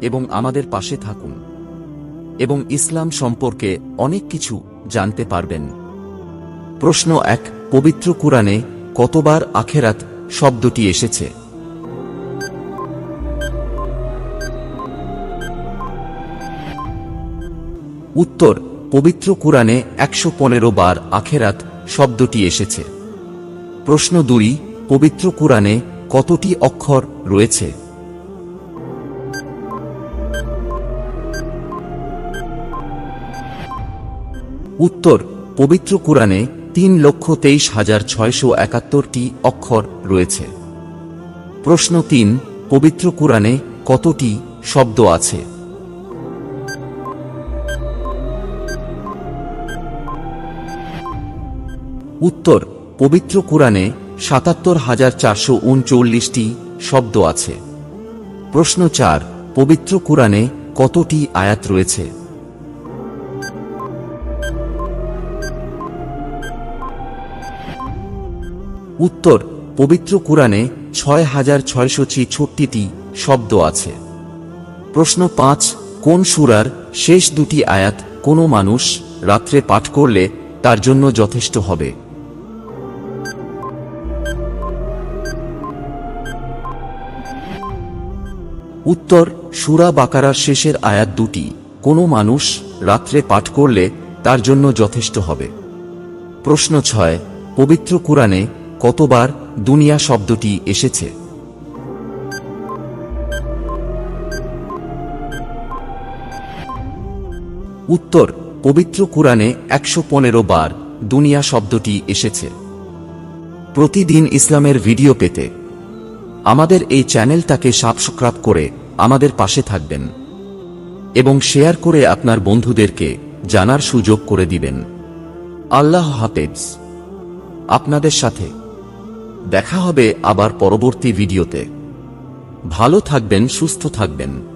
এবং আমাদের পাশে থাকুন। এবং ইসলাম সম্পর্কে অনেক কিছু জানতে পারবেন। প্রশ্ন এক, পবিত্র কুরআনে কতবার আখেরাত শব্দটি এসেছে? উত্তর, পবিত্র কুরআনে একশো পনেরো বার আখেরাত শব্দটি এসেছে। প্রশ্ন দুই, পবিত্র কুরআনে কতটি অক্ষর রয়েছে? উত্তর, পবিত্র কুরআনে তিন লক্ষ তেইশ হাজার ছয়শো একাত্তরটি অক্ষর রয়েছে। প্রশ্ন তিন, পবিত্র কুরআনে কতটি শব্দ আছে? উত্তর, পবিত্র কুরআনে সাতাত্তর হাজার চারশো উনচল্লিশটি শব্দ আছে। প্রশ্ন চার, পবিত্র কুরআনে কতটি আয়াত রয়েছে? উত্তর, পবিত্র কুরআনে ছয় হাজার ছয়শো ছিষট্টিটি শব্দ আছে। প্রশ্ন পাঁচ, কোন সুরার শেষ দুটি আয়াত কোনো মানুষ রাত্রে পাঠ করলে তার জন্য যথেষ্ট হবে? উত্তর, সুরা বাকারার শেষের আয়াত দুটি কোনো মানুষ রাত্রে পাঠ করলে তার জন্য যথেষ্ট হবে। প্রশ্ন ছয়, পবিত্র কুরআনে কতবার দুনিয়া শব্দটি এসেছে? উত্তর, পবিত্র কুরআনে একশো পনেরো বার দুনিয়া শব্দটি এসেছে। প্রতিদিন ইসলামের ভিডিও পেতে আমাদের এই চ্যানেলটাকে সাবস্ক্রাইব করে আমাদের পাশে থাকবেন এবং শেয়ার করে আপনার বন্ধুদেরকে জানার সুযোগ করে দিবেন। আল্লাহ হাফেজ। আপনাদের সাথে দেখা হবে আবার পরবর্তী ভিডিওতে। ভালো থাকবেন সুস্থ থাকবেন।